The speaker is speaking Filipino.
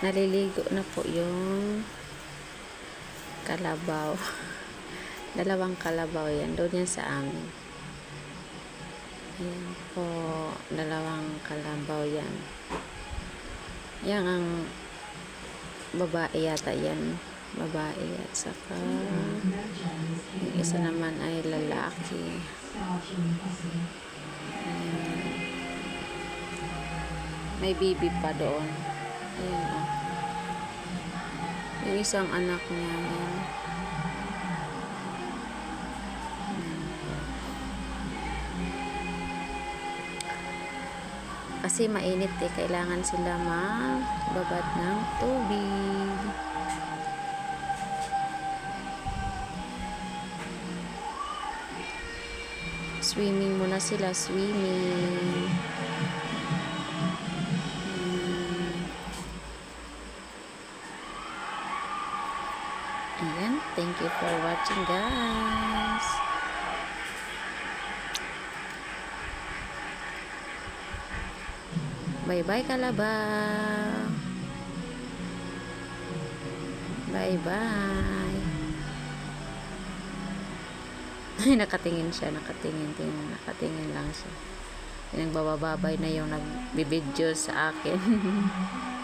naliligo na po yung kalabaw. Dalawang kalabaw yan. Doon yan sa amin. Ayan po. Dalawang kalabaw yan. Yan ang babae yata yan. Babae at saka yung isa naman ay lalaki. Ayan. May bibi pa doon. Isang anak niya. Ayan. Kasi mainit eh. Kailangan sila magbabad ng tubig. Swimming muna sila. Swimming. Ayan. Thank you for watching guys. Bye-bye kalabaw. Bye-bye. Ay, nakatingin siya, nakatingin, tingin, nakatingin lang siya. Yung nagbabababay na yung nagbibidyo sa akin.